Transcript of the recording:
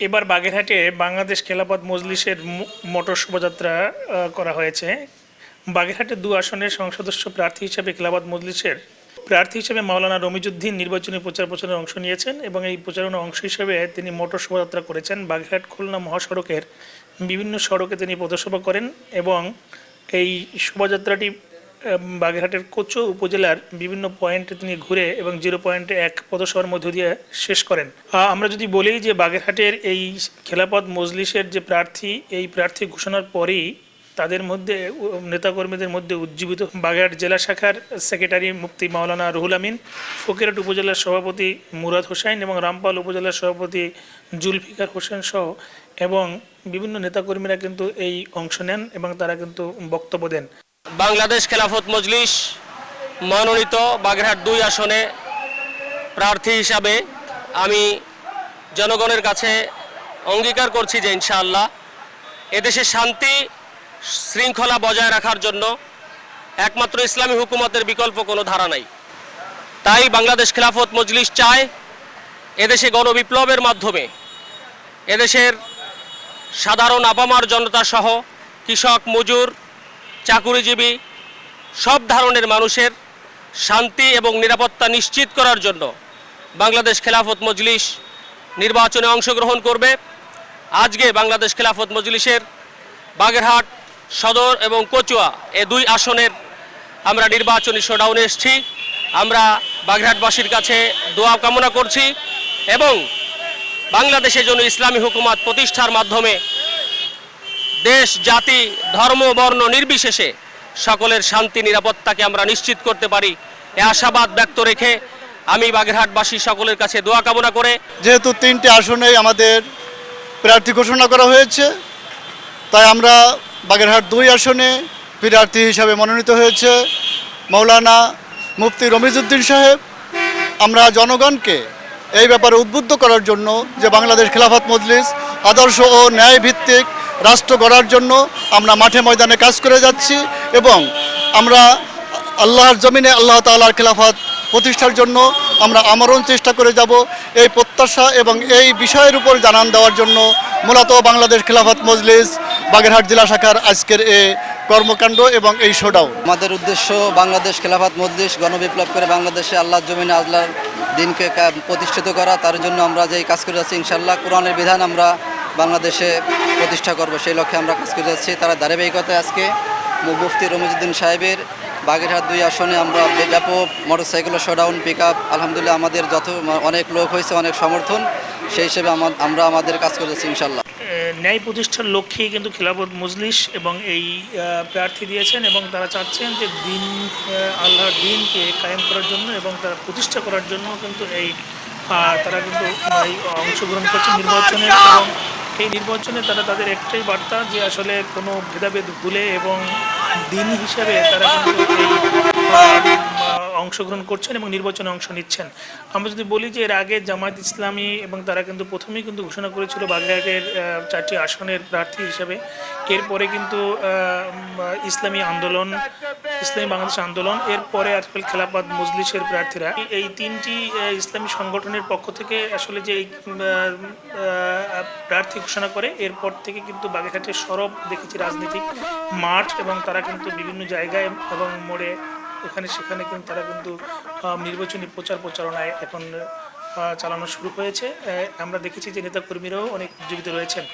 এবার বাগেরহাটে বাংলাদেশ খেলাপথ মজলিসের মোটর শোভাযাত্রা করা হয়েছে। বাগেরহাটে দু আসনের সংসদস্য প্রার্থী হিসেবে খেলাপথ মজলিসের প্রার্থী হিসেবে মাওলানা রমিজুদ্দিন নির্বাচনী প্রচার প্রচারে অংশ নিয়েছেন এবং এই প্রচারণার অংশ হিসেবে তিনি মোটর শোভাযাত্রা করেছেন। বাগেরহাট খুলনা মহাসড়কের বিভিন্ন সড়কে তিনি পথসভা করেন এবং এই শোভাযাত্রাটি বাগেরহাটের কোচো উপজেলার বিভিন্ন পয়েন্টে তিনি ঘুরে এবং জিরো পয়েন্টে এক পদসভার মধ্য দিয়ে শেষ করেন। আমরা যদি বলি যে বাগেরহাটের এই খেলাপথ মজলিসের যে প্রার্থী, এই প্রার্থী ঘোষণার পরেই তাদের মধ্যে নেতাকর্মীদের মধ্যে উজ্জীবিত বাগেরহাট জেলা শাখার সেক্রেটারি মুফতি মাওলানা রুহুল আমিন, ফকিরহাট উপজেলার সভাপতি মুরাদ হোসাইন এবং রামপাল উপজেলার সভাপতি জুলফিকার হোসেন সহ এবং বিভিন্ন নেতাকর্মীরা কিন্তু এই অংশ নেন এবং তারা কিন্তু বক্তব্য দেন। বাংলাদেশ খেলাফত মজলিস মনোনীত বাগেরহাট দুই আসনে প্রার্থী হিসাবে আমি জনগণের কাছে অঙ্গীকার করছি যে ইনশাআল্লাহ এদেশে শান্তি শৃঙ্খলা বজায় রাখার জন্য একমাত্র ইসলামী হুকুমতের বিকল্প কোনো ধারা নাই। তাই বাংলাদেশ খেলাফত মজলিস চায় এদেশে গণবিপ্লবের মাধ্যমে এদেশের সাধারণ আপামার জনতা সহ কৃষক, মজুর চাকুরিজীবী, সব ধরনের মানুষের শান্তি এবং নিরাপত্তা নিশ্চিত করার জন্য বাংলাদেশ খেলাফত মজলিস নির্বাচনে অংশগ্রহণ করবে। আজকে বাংলাদেশ খেলাফত মজলিসের বাগেরহাট সদর এবং কচুয়া এ দুই আসনের আমরা নির্বাচনী শোডাউনে এসেছি। আমরা বাগেরহাটবাসীর কাছে দোয়া কামনা করছি এবং বাংলাদেশের জন্য ইসলামী হুকুমাত প্রতিষ্ঠার মাধ্যমে দেশ, জাতি, ধর্ম, বর্ণ নির্বিশেষে সকলের শান্তি, নিরাপত্তাকে আমরা নিশ্চিত করতে পারি। এ আশাবাদ ব্যক্ত রেখে আমি বাগেরহাটবাসী সকলের কাছে দোয়া কামনা করে যেহেতু তিনটি আসনে আমাদের প্রার্থী ঘোষণা করা হয়েছে, তাই আমরা বাগেরহাট দুই আসনে প্রার্থী হিসাবে মনোনীত হয়েছে। মৌলানা মুফতি রমিজউদ্দিন সাহেব, আমরা জনগণকে এই ব্যাপারে উদ্বুদ্ধ করার জন্য যে বাংলাদেশ খেলাফত মজলিস আদর্শ ও ন্যায় ভিত্তিক রাষ্ট্র গড়ার জন্য আমরা মাঠে ময়দানে কাজ করে যাচ্ছি এবং আমরা আল্লাহর জমিনে আল্লাহ তাআলার খেলাফত প্রতিষ্ঠার জন্য আমরা আমরণ চেষ্টা করে যাব। এই প্রত্যাশা এবং এই বিষয়ের উপর জানান দেওয়ার জন্য মূলত বাংলাদেশ খেলাফত মজলিস, বাগেরহাট জেলা শাখার আজকের এ কর্মকাণ্ড এবং এই শোডাও আমাদের উদ্দেশ্য বাংলাদেশ খেলাফত মজলিস, গণবিপ্লব করে বাংলাদেশে আল্লাহর জমিনে আল্লাহর দিনকে প্রতিষ্ঠিত করা, তার জন্য আমরা যেই কাজ করে যাচ্ছি ইনশাল্লাহ কোরআনের বিধান আমরা বাংলাদেশে প্রতিষ্ঠা করব, সেই লক্ষ্যে আমরা কাজ করে যাচ্ছি। তারা ধারাবাহিকতায় আজকে মুফতি রমিজুদ্দিন সাহেবের বাগেরহাট দুই আসনে আমরা ব্যাপক মোটরসাইকেল শোডাউন পিক আপ আলহামদুলিল্লাহ আমাদের যত অনেক লোক হয়েছে, অনেক সমর্থন, সেই হিসেবে আমা- আমরা আমাদের কাজ করে যাচ্ছি ইনশাল্লাহ ন্যায় প্রতিষ্ঠার লক্ষ্যেই কিন্তু খিলাফত মজলিস এবং এই প্রার্থী দিয়েছেন এবং তারা চাচ্ছেন যে দিন আল্লাহর দিনকে কায়েম করার জন্য এবং তারা প্রতিষ্ঠা করার জন্য কিন্তু এই তারা কিন্তু অংশগ্রহণ করছে নির্বাচনে এবং এই নির্বাচনে তারা তাদের একটাই বার্তা যে আসলে কোনো ভেদাভেদ ভুলে এবং দিন হিসাবে তারা কিন্তু অংশগ্রহণ করছেন এবং নির্বাচনে অংশ নিচ্ছেন। আমরা যদি বলি যে এর আগে জামায়াত ইসলামী এবং তারা কিন্তু প্রথমেই কিন্তু ঘোষণা করেছিল বাগেরহাটের চারটি আসনের প্রার্থী হিসেবে। এরপরে কিন্তু ইসলামী আন্দোলন, ইসলামী বাংলাদেশ আন্দোলন, এরপরে আজকাল খেলাপাত মজলিসের প্রার্থীরা। এই- তিনটি ইসলামী সংগঠনের পক্ষ থেকে আসলে যে প্রার্থী ঘোষণা করে, এরপর থেকে কিন্তু বাগেরহাটের সরব দেখেছি রাজনীতিক মাঠ এবং তারা কিন্তু বিভিন্ন জায়গায় এবং মোড়ে এখানে সেখানে কিন্তু তারা কিন্তু নির্বাচনী প্রচার প্রচারণায় এখন চালানো শুরু হয়েছে। আমরা দেখেছি যে নেতাকর্মীরাও অনেক উজ্জীবিত রয়েছেন।